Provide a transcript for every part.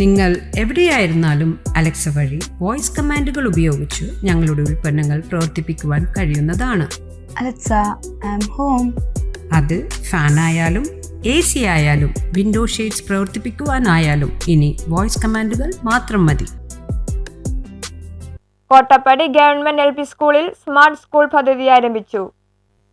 നിങ്ങൾ എവിടെയായിരുന്നാലും അലക്സ വഴി വോയിസ് കമാൻഡുകൾ ഉപയോഗിച്ച് ഞങ്ങളുടെ ഉൽപ്പന്നങ്ങൾ പ്രവർത്തിപ്പിക്കുവാൻ കഴിയുന്നതാണ്. Alexa, I'm home. അത് ഫാനായാലും എ സി ആയാലും വിൻഡോ ഷെയ്ഡ്സ് പ്രവർത്തിപ്പിക്കുവാനായാലും ഇനി വോയിസ് കമാൻഡുകൾ മാത്രം മതി. കോട്ടപ്പടി ഗവൺമെന്റ് എൽ പി സ്കൂളിൽ സ്മാർട്ട് സ്കൂൾ പദ്ധതി ആരംഭിച്ചു.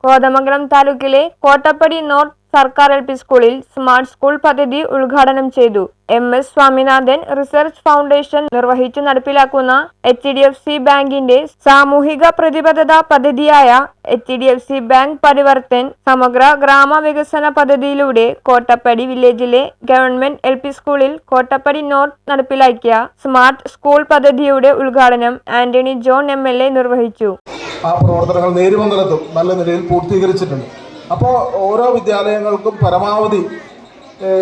കോതമംഗലം താലൂക്കിലെ കോട്ടപ്പടി നോർത്ത് സർക്കാർ എൽ പി സ്കൂളിൽ സ്മാർട്ട് സ്കൂൾ പദ്ധതി ഉദ്ഘാടനം ചെയ്തു. M S Swaminathan research foundation നിർവഹിച്ചു നടപ്പിലാക്കുന്ന എച്ച് ഡി എഫ് സി ബാങ്കിന്റെ സാമൂഹിക പ്രതിബദ്ധത പദ്ധതിയായ H D F C bank Parivartan സമഗ്ര ഗ്രാമ വികസന പദ്ധതിയിലൂടെ കോട്ടപ്പടി വില്ലേജിലെ ഗവൺമെന്റ് എൽ പി സ്കൂളിൽ കോട്ടപ്പടി നോർത്ത് നടപ്പിലാക്കിയ സ്മാർട്ട് സ്കൂൾ പദ്ധതിയുടെ ഉദ്ഘാടനം Antony John M L A നിർവഹിച്ചു. ആ പ്രവർത്തനങ്ങൾ നേരുമംഗലത്തും നല്ല നിലയിൽ പൂർത്തീകരിച്ചിട്ടുണ്ട്. അപ്പോൾ ഓരോ വിദ്യാലയങ്ങൾക്കും പരമാവധി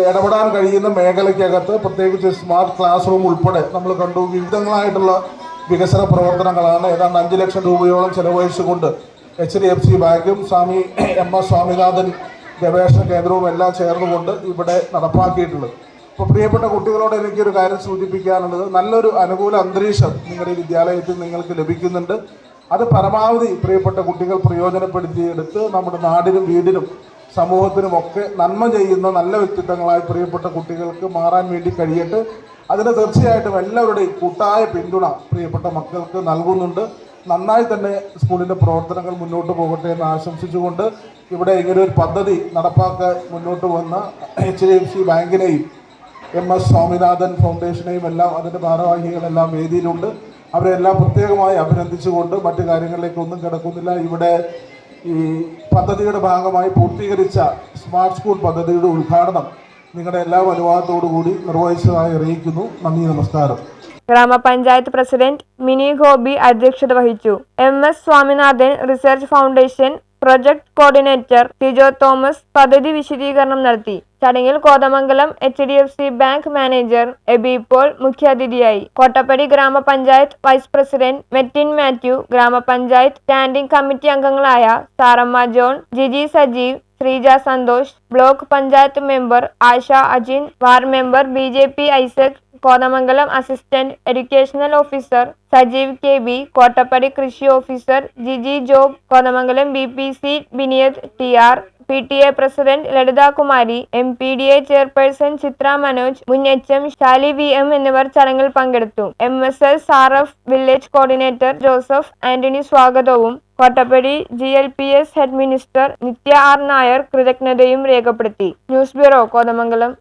ഇടപെടാൻ കഴിയുന്ന മേഖലയ്ക്കകത്ത് പ്രത്യേകിച്ച് സ്മാർട്ട് ക്ലാസ് റൂം ഉൾപ്പെടെ നമ്മൾ കണ്ടു വിവിധങ്ങളായിട്ടുള്ള വികസന പ്രവർത്തനങ്ങളാണ്. ഏതാണ്ട് അഞ്ച് ലക്ഷം രൂപയോളം ചെലവഴിച്ചുകൊണ്ട് എച്ച് ഡി എഫ് സി ബാങ്കും സ്വാമി എം എസ് സ്വാമിനാഥൻ ഗവേഷണ കേന്ദ്രവും എല്ലാം ചേർന്നുകൊണ്ട് ഇവിടെ നടപ്പാക്കിയിട്ടുള്ളത്. അപ്പോൾ പ്രിയപ്പെട്ട കുട്ടികളോട് എനിക്കൊരു കാര്യം സൂചിപ്പിക്കാനുള്ളത്. നല്ലൊരു അനുകൂല അന്തരീക്ഷം നിങ്ങളുടെ വിദ്യാലയത്തിൽ നിങ്ങൾക്ക് ലഭിക്കുന്നുണ്ട്. അത് പരമാവധി പ്രിയപ്പെട്ട കുട്ടികൾ പ്രയോജനപ്പെടുത്തിയെടുത്ത് നമ്മുടെ നാടിനും വീടിനും സമൂഹത്തിനും ഒക്കെ നന്മ ചെയ്യുന്ന നല്ല വ്യക്തിത്വങ്ങളായി പ്രിയപ്പെട്ട കുട്ടികൾക്ക് മാറാൻ വേണ്ടി കഴിയട്ടെ. അതിന് തീർച്ചയായിട്ടും എല്ലാവരുടെയും കൂട്ടായ പിന്തുണ പ്രിയപ്പെട്ട മക്കൾക്ക് നൽകുന്നുണ്ട്. നന്നായി തന്നെ സ്കൂളിന്റെ പ്രവർത്തനങ്ങൾ മുന്നോട്ട് പോകട്ടെ എന്ന് ആശംസിച്ചുകൊണ്ട് ഇവിടെ ഇങ്ങനെ ഒരു പദ്ധതി നടപ്പാക്കാൻ മുന്നോട്ട് വന്ന എച്ച് ഡി എഫ് സി ബാങ്കിനെയും എം എസ് സ്വാമിനാഥൻ ഫൗണ്ടേഷനെയും എല്ലാം അതിന്റെ ഭാരവാഹികളെല്ലാം വേദിയിലുണ്ട്. അവരെല്ലാം പ്രത്യേകമായി അഭിനന്ദിച്ചുകൊണ്ട് മറ്റു കാര്യങ്ങളിലേക്ക് ഒന്നും കിടക്കുന്നില്ല. ഇവിടെ ഈ പദ്ധതിയുടെ ഭാഗമായി പൂർത്തീകരിച്ച സ്മാർട്ട് സ്കൂൾ പദ്ധതിയുടെ ഉദ്ഘാടനം നിങ്ങളുടെ എല്ലാ അനുവാദത്തോടു കൂടി നിർവഹിച്ചതായി അറിയിക്കുന്നു. നന്ദി നമസ്കാരം. ഗ്രാമപഞ്ചായത്ത് പ്രസിഡന്റ് മിനി ഗോപി അധ്യക്ഷത വഹിച്ചു. M S Swaminathan research foundation project coordinator Tijo Thomas പദ്ധതി വിശദീകരണം നടത്തി. ചടങ്ങിൽ Kothamangalam H D F C bank manager Abi Paul മുഖ്യാതിഥിയായി. കോട്ടപ്പടി ഗ്രാമപഞ്ചായത്ത് വൈസ് പ്രസിഡന്റ് മെറ്റിൻ മാത്യു ഗ്രാമപഞ്ചായത്ത് സ്റ്റാൻഡിംഗ് കമ്മിറ്റി അംഗങ്ങളായ Saramma John Jiji Sajeev Sreeja Santhosh block panchayat member Asha Ajin ward member B J P Isaac Kothamangalam assistant educational officer Sajeev K B Kottappady കൃഷി officer Jiji Job Kothamangalam B P C Biniyath T R P T A president Lalithakumari M P D A chairperson Chithra Manoj മുൻ H M Shali V M എന്നിവർ ചടങ്ങിൽ പങ്കെടുത്തു. M S S R F village coordinator Joseph Antony സ്വാഗതവും Kottappady G L P S head minister Nithya R Nair കൃതജ്ഞതയും രേഖപ്പെടുത്തി. News bureau Kothamangalam.